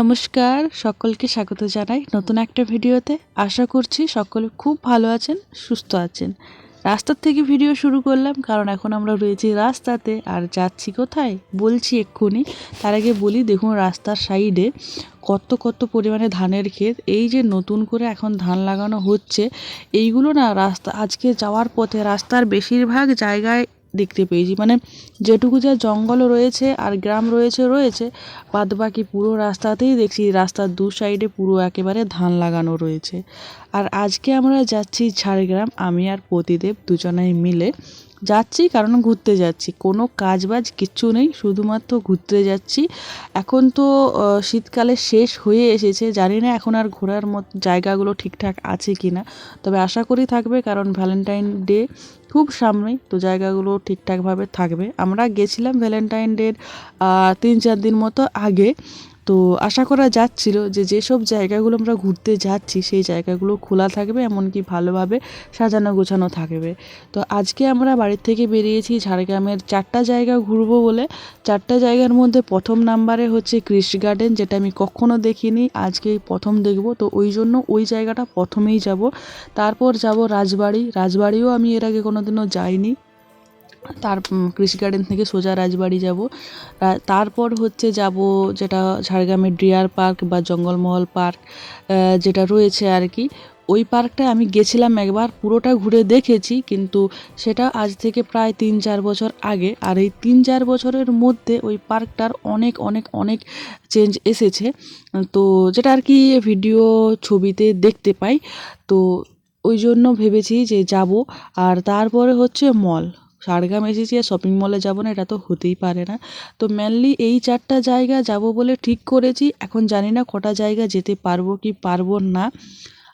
নমস্কার, সকলকে স্বাগত জানাই নতুন একটা ভিডিওতে। আশা করছি সকলে খুব ভালো আছেন, সুস্থ আছেন। রাস্তার থেকে ভিডিও শুরু করলাম, কারণ এখন আমরা রয়েছি রাস্তাতে। আর যাচ্ছি কোথায়? বলছি এক্ষুনি, তার আগে বলি, দেখুন রাস্তার সাইডে কত কত পরিমাণে ধানের ক্ষেত। এই যে নতুন করে এখন ধান লাগানো হচ্ছে, এইগুলো না রাস্তা, আজকে যাওয়ার পথে রাস্তার বেশিরভাগ জায়গায় দেখতে পেয়েছি। মানে যেটুকু যা জঙ্গল রয়েছে আর গ্রাম রয়েছে রয়েছে বাদ বাকি পুরো রাস্তাতেই দেখছি রাস্তার দু সাইডে পুরো একেবারে ধান লাগানো রয়েছে। আর আজকে আমরা যাচ্ছি ঝাড়গ্রাম, আমি আর প্রতিদেব দুজনাই মিলে। যাচ্ছি কারণ ঘুরতে যাচ্ছি। কোনো কাজ বাজ কিচ্ছু নেই, শুধুমাত্র ঘুরতে যাচ্ছি। এখন তো শীতকালে শেষ হয়ে এসেছে। জানি না এখন আর ঘোরার মত জায়গাগুলো ঠিকঠাক আছে কি না তবে আশা করি থাকবে কারণ ভ্যালেন্টাইন ডে খুব সামনেই তো জায়গাগুলো ঠিকঠাকভাবে থাকবে। আমরা গেছিলাম ভ্যালেন্টাইন ডের তিন চার দিন মতো আগে। তো আশা করা যাচ্ছিল যে যেসব জায়গাগুলো আমরা ঘুরতে যাচ্ছি, সেই জায়গাগুলো খোলা থাকবে, এমনকি ভালোভাবে সাজানো গোছানো থাকবে। তো আজকে আমরা বাড়ির থেকে বেরিয়েছি ঝাড়গ্রামের চারটা জায়গা ঘুরবো বলে। চারটা জায়গার মধ্যে প্রথম নাম্বারে হচ্ছে কৃষ গার্ডেন, যেটা আমি কখনো দেখিনি। আজকে প্রথম দেখব, তো ওই জন্য ওই জায়গাটা প্রথমেই যাব। তারপর যাব রাজবাড়ি। রাজবাড়িও আমি এর আগে কোনোদিনও যাইনি। তার কৃষি গার্ডেন থেকে সোজা রাজবাড়ি যাব। তারপর হচ্ছে যাব যেটা ঝাড়গ্রামের ডিয়ার পার্ক বা জঙ্গলমহল পার্ক যেটা রয়েছে আর কি। ওই পার্কটা আমি গেছিলাম একবার, পুরোটা ঘুরে দেখেছি, কিন্তু সেটা আজ থেকে প্রায় তিন চার বছর আগে। আর এই তিন চার বছরের মধ্যে ওই পার্কটার অনেক অনেক অনেক চেঞ্জ এসেছে। তো যেটা আর কি ভিডিও ছবিতে দেখতে পাই। তো ওই জন্য ভেবেছি যে যাব। আর তারপরে হচ্ছে মল ঝাড়গ্রাম এসেছি আর শপিং মলে যাব না, এটা তো হতেই পারে না। তো মেনলি এই চারটা জায়গা যাব বলে ঠিক করেছি, এখন জানি না কটা জায়গা যেতে পারব কি পারব না।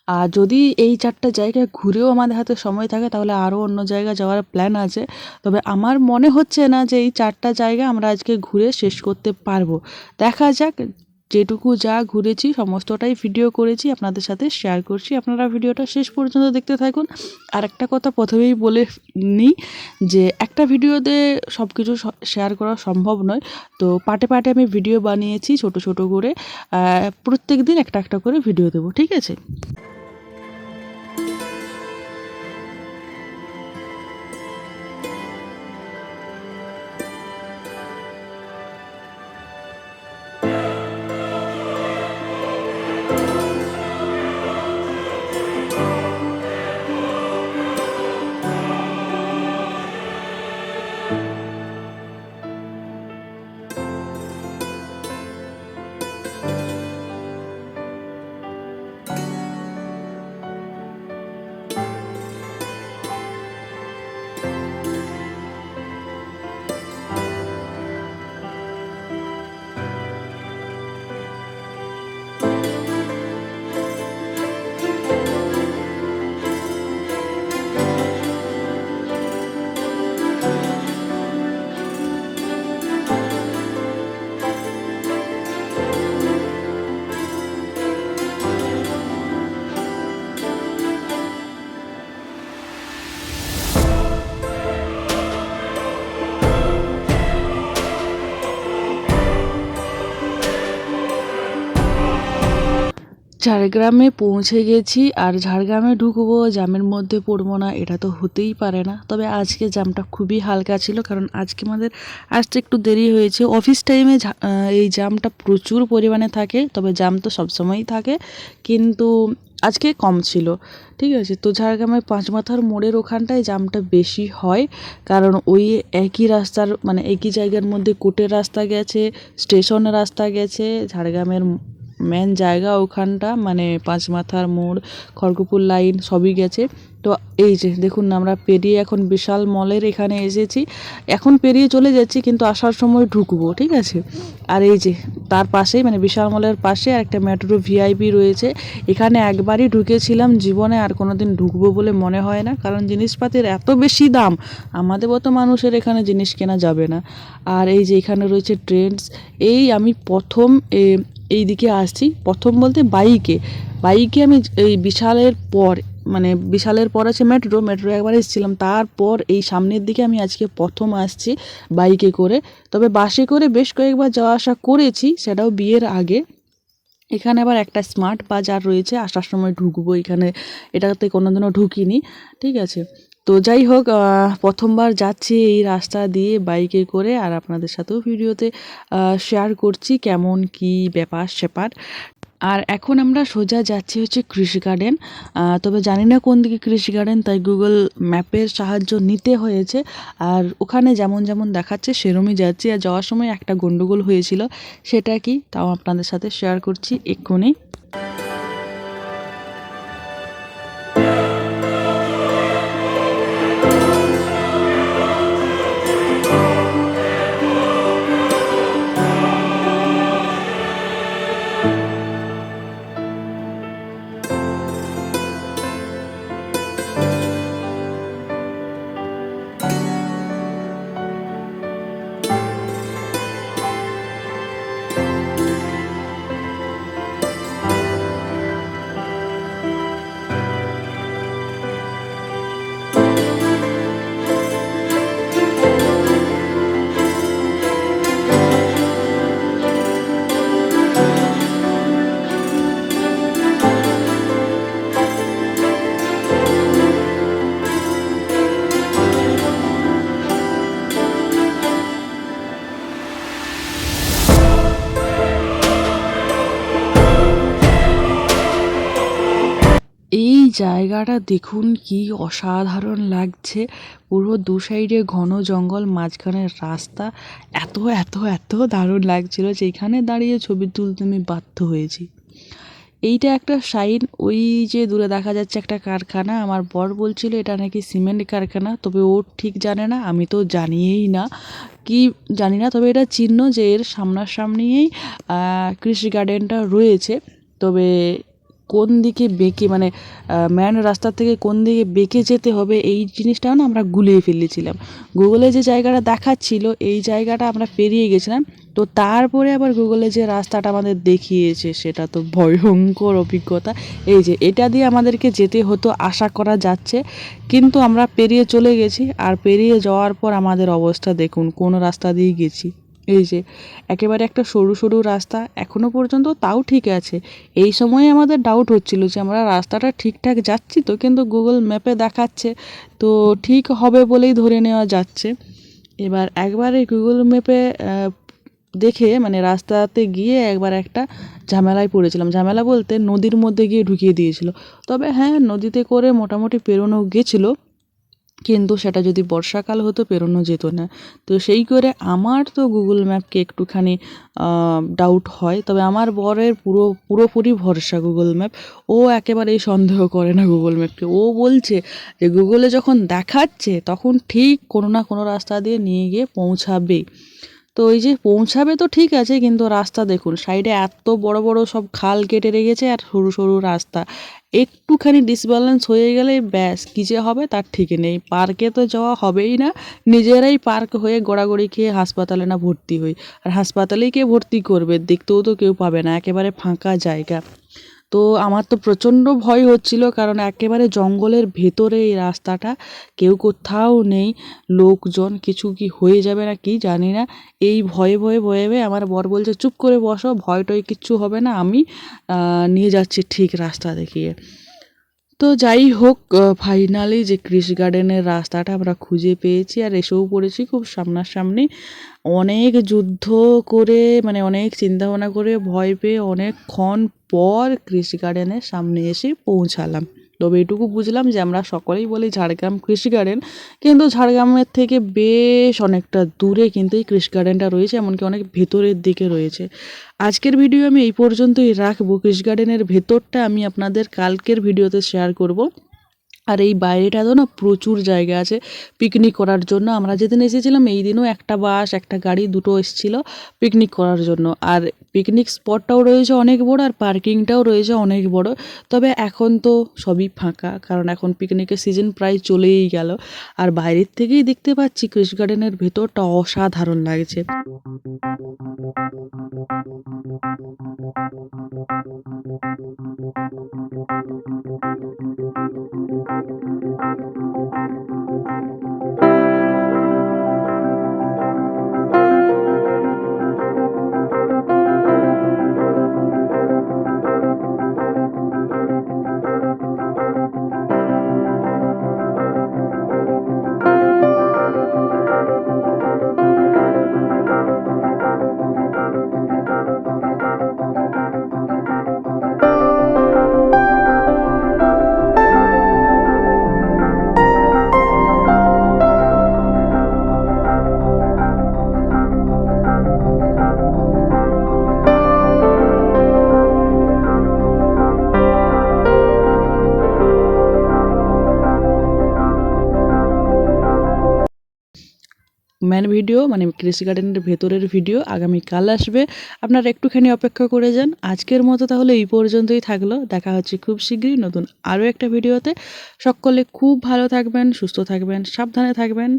আর যদি এই চারটা জায়গায় ঘুরেও আমাদের হাতে সময় থাকে, তাহলে আরও অন্য জায়গা যাওয়ার প্ল্যান আছে। তবে আমার মনে হচ্ছে না যে এই চারটা জায়গা আমরা আজকে ঘুরে শেষ করতে পারব। দেখা যাক যেটুকু যা ঘুরেছি, সমস্তটাই ভিডিও করেছি, আপনাদের সাথে শেয়ার করছি। আপনারা ভিডিওটা শেষ পর্যন্ত দেখতে থাকুন। আর একটা কথা প্রথমেই বলে নিই যে, একটা ভিডিওতে সব কিছু শেয়ার করা সম্ভব নয়। তো পাটে পাটে আমি ভিডিও বানিয়েছি ছোট ছোট করে। প্রত্যেক দিন একটা একটা করে ভিডিও দেবো, ঠিক আছে? ঝাড়গ্রামে পৌঁছে গেছি আর ঝাড়গ্রামে ঢুকবো জামের মধ্যে পড়ব না, এটা তো হতেই পারে না। তবে আজকে জামটা খুবই হালকা ছিল, কারণ আজকে আমাদের আসতে একটু দেরি হয়েছে। অফিস টাইমে এই জামটা প্রচুর পরিমাণে থাকে, তবে জাম তো সবসময়ই থাকে, কিন্তু আজকে কম ছিল, ঠিক আছে? তো ঝাড়গ্রামের পাঁচ মাথার মোড়ের ওখানটায় জামটা বেশি হয়, কারণ ওই একই রাস্তার মানে একই জায়গার মধ্যে কোটের রাস্তা গেছে, স্টেশনের রাস্তা গেছে, ঝাড়গ্রামের মেন জায়গা ওখানটা মানে পাঁচ মাথার মোড়, খড়গপুর লাইন সবই গেছে। তো এই যে, দেখুন আমরা পেরিয়ে এখন বিশাল মলের এখানে এসেছি। এখন পেরিয়ে চলে যাচ্ছি, কিন্তু আসার সময় ঢুকবো, ঠিক আছে? আর এই যে, তার পাশেই মানে বিশাল মলের পাশে একটা মেট্রো ভিআইপি রয়েছে। এখানে একবারই ঢুকেছিলাম, জীবনে আর কোনো দিন ঢুকবো বলে মনে হয় না, কারণ জিনিসপাতির এত বেশি দাম, আমাদের মতো মানুষের এখানে জিনিস কেনা যাবে না। আর এই যে, এখানে রয়েছে ট্রেন্ডস এই আমি প্রথম এই দিকে আসছি। প্রথম বলতে বাইকে। বাইকে আমি এই বিশালের পর মানে বিশালের পর আছে মেট্রো। মেট্রো একবার এসেছিলাম। তারপর এই সামনের দিকে আমি আজকে প্রথম আসছি বাইকে করে। তবে বাসে করে বেশ কয়েকবার যাওয়া আসা করেছি, সেটাও বিয়ের আগে। এখানে আবার একটা স্মার্ট বাজার রয়েছে। আসার সময় ঢুকবো এখানে। এটাতে কোনোদিনও ঢুকিনি। ঠিক আছে। তো যাই হোক প্রথমবার যাচ্ছি এই রাস্তা দিয়ে বাইকে করে আর আপনাদের সাথেও ভিডিওতে শেয়ার করছি কেমন কি ব্যাপার স্যাপার। আর এখন আমরা সোজা যাচ্ছি হচ্ছে কৃষি গার্ডেন তবে জানি না কোন দিকে কৃষি গার্ডেন তাই গুগল ম্যাপের সাহায্য নিতে হয়েছে। আর ওখানে যেমন যেমন দেখাচ্ছে সেরমই যাচ্ছি। আর যাওয়ার সময় একটা গন্ডগোল হয়েছিল, সেটা কি? তাও আপনাদের সাথে শেয়ার করছি এক্ষুনি। জায়গাটা দেখুন কি অসাধারণ লাগছে। পুরো দু সাইডে ঘন জঙ্গল, মাঝখানে রাস্তা। এত এত এত দারুণ লাগছিল যে এখানে দাঁড়িয়ে ছবি তুলতে আমি বাধ্য হয়েছি। এইটা একটা সাইন, ওই যে দূরে দেখা যাচ্ছে একটা কারখানা। আমার বর বলছিল, এটা নাকি সিমেন্ট কারখানা। তবে ও ঠিক জানে না, আমি তো জানিয়েই না। কি জানি না, তবে এটা চিহ্ন যে এর সামনাসামনিই কৃষি গার্ডেনটা রয়েছে। তবে কোন দিকে বেঁকে মানে ম্যান রাস্তা থেকে কোন দিকে বেঁকে যেতে হবে, এই জিনিসটাও না আমরা গুলিয়ে ফেলেছিলাম। গুগলে যে জায়গাটা দেখাচ্ছিল, এই জায়গাটা আমরা পেরিয়ে গেছিলাম। তো তারপরে আবার গুগলে যে রাস্তাটা আমাদের দেখিয়েছে, সেটা তো ভয়ঙ্কর অভিজ্ঞতা। এই যে, এটা দিয়ে আমাদেরকে যেতে হতো, আশা করা যাচ্ছে। কিন্তু আমরা পেরিয়ে চলে গেছি, আর পেরিয়ে যাওয়ার পর আমাদের অবস্থা দেখুন, কোন রাস্তা দিয়ে গেছি। এই যে, একেবারে একটা সরু সরু রাস্তা এখনও পর্যন্ত তাও ঠিক আছে। এই সময়ে আমাদের ডাউট হচ্ছিল যে আমরা রাস্তাটা ঠিকঠাক যাচ্ছি তো, কিন্তু গুগল ম্যাপে দেখাচ্ছে তো ঠিক হবে বলেই ধরে নেওয়া যাচ্ছে। এবার একবারে গুগল ম্যাপে দেখে মানে রাস্তাতে গিয়ে একবার একটা ঝামেলায় পড়েছিলাম। ঝামেলা বলতে নদীর মধ্যে গিয়ে ঢুকিয়ে দিয়েছিল। তবে হ্যাঁ নদীতে করে মোটামুটি পেরোনো গেছিল। কিন্তু সেটা যদি বর্ষাকাল হতো, পেরোনো যেত না। তো সেই করে আমার তো গুগল ম্যাপকে একটুখানি ডাউট হয়। তবে আমার বরের পুরো, পুরোপুরি ভরসা গুগল ম্যাপ ও একেবারেই সন্দেহ করে না গুগল ম্যাপকে ও বলছে যে গুগলে যখন দেখাচ্ছে, তখন ঠিক কোনো না কোনো রাস্তা দিয়ে নিয়ে গিয়ে পৌঁছাবে। তো ওই যে পৌঁছাবে তো ঠিক আছে, কিন্তু রাস্তা দেখুন, সাইডে এত বড় বড় সব খাল কেটে রেখেছে আর সরু সরু রাস্তা। একটুখানি ডিসব্যালেন্স হয়ে গেলে ব্যাস, কী যে হবে তার ঠিক নেই। পার্কে তো যাওয়া হবেই না, নিজেরাই পার্ক হয়ে গড়াগড়ি খেয়ে হাসপাতালে না ভর্তি হই। আর হাসপাতালেই কে ভর্তি করবে, দেখতেও তো কেউ পাবে না, একেবারে ফাঁকা জায়গা। তো আমার তো প্রচণ্ড ভয় হচ্ছিল, কারণ একেবারে জঙ্গলের ভেতরে এই রাস্তাটা কেউ কোথাও নেই, লোকজন কিছু কি হয়ে যাবে না কি জানি না। এই ভয়ে ভয়ে ভয়ে ভয়ে আমার বর বলছে, চুপ করে বসো, ভয় টয় কিচ্ছু হবে না, আমি নিয়ে যাচ্ছি ঠিক রাস্তা দেখিয়ে। তো যাই হোক ফাইনালি যে ক্রিস গার্ডেনের রাস্তাটা আমরা খুঁজে পেয়েছি আর এসেও পড়েছি খুব সামনাসামনি। অনেক যুদ্ধ করে মানে অনেক চিন্তাভাবনা করে, ভয় পেয়ে অনেকক্ষণ পর কৃষি গার্ডেনের সামনে এসে পৌঁছালাম। তবে এটুকু বুঝলাম যে আমরা সকলেই বলি ঝাড়গ্রাম কৃষি গার্ডেন কিন্তু ঝাড়গ্রামের থেকে বেশ অনেকটা দূরে কিন্তু এই কৃষি গার্ডেনটা রয়েছে, এমনকি অনেক ভেতরের দিকে রয়েছে। আজকের ভিডিও আমি এই পর্যন্তই রাখব। কৃষি গার্ডেনের ভেতরটা আমি আপনাদের কালকের ভিডিওতে শেয়ার করব। আর এই বাইরেটাতেও না প্রচুর জায়গা আছে পিকনিক করার জন্য। আমরা যেদিন এসেছিলাম, এই দিনও একটা বাস, একটা গাড়ি দুটো এসেছিল পিকনিক করার জন্য। আর পিকনিক স্পটটাও রয়েছে অনেক বড় আর পার্কিংটাও রয়েছে অনেক বড়। তবে এখন তো সবই ফাঁকা, কারণ এখন পিকনিকের সিজন প্রায় চলেই গেল। আর বাইরের থেকেই দেখতে পাচ্ছি কৃষি গার্ডেনের ভেতরটা অসাধারণ লাগছে। ম্যান ভিডিও মানে কৃষি গার্ডেনের ভেতরের ভিডিও আগামীকাল আসবে। আপনারা একটুখানি অপেক্ষা করে যান। আজকের মতো তাহলে এই পর্যন্তই থাকল। দেখা হচ্ছে খুব শীঘ্রই নতুন আরও একটা ভিডিওতে। সকলে খুব ভালো থাকবেন, সুস্থ থাকবেন, সাবধানে থাকবেন।